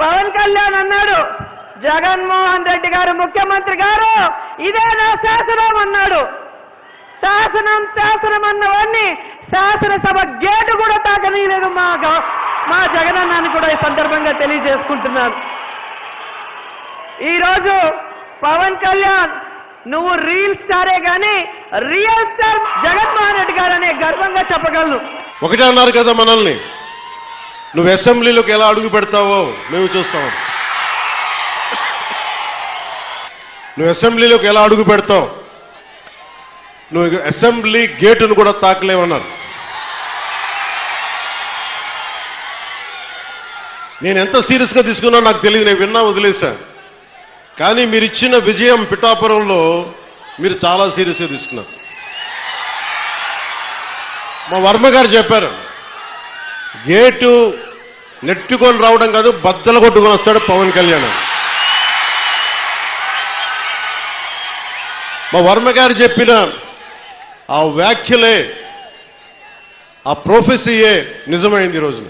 పవన్ కళ్యాణ్ అన్నాడు జగన్మోహన్ రెడ్డి గారు ముఖ్యమంత్రి గారు ఇదే నా శాసనం అన్నాడు. శాసనం శాసనం అన్నవాడిని శాసనసభ గేటు కూడా తాకనీయలేదు మా మా జగనన్నాన్ని కూడా ఈ సందర్భంగా తెలియజేసుకుంటున్నాను. ఈరోజు పవన్ కళ్యాణ్ నువ్వు రీల్ స్టారే గాని రియల్ స్టార్ జగన్మోహన్ రెడ్డి గారు అనే గర్వంగా చెప్పగలను. ఒకటే అన్నారు కదా మనల్ని నువ్వు అసెంబ్లీలోకి ఎలా అడుగు పెడతావో మేము చూస్తాం. నువ్వు అసెంబ్లీలోకి ఎలా అడుగు పెడతావు? నువ్వు అసెంబ్లీ గేటును కూడా తాకలేవన్నారు. నేను ఎంత సీరియస్గా తీసుకున్నా నాకు తెలియదు నేను విన్నా వదిలేశా. కానీ మీరు ఇచ్చిన విజయం పిఠాపురంలో మీరు చాలా సీరియస్గా తీసుకున్నారు. మా వర్మ గారు చెప్పారు గేటు నెట్టుకొని రావడం కాదు బద్దలు కొట్టుకొని వస్తాడు పవన్ కళ్యాణ్. మా వర్మ గారు చెప్పిన ఆ వ్యాఖ్యలే ఆ ప్రొఫెసీయే నిజమైంది ఈ రోజున.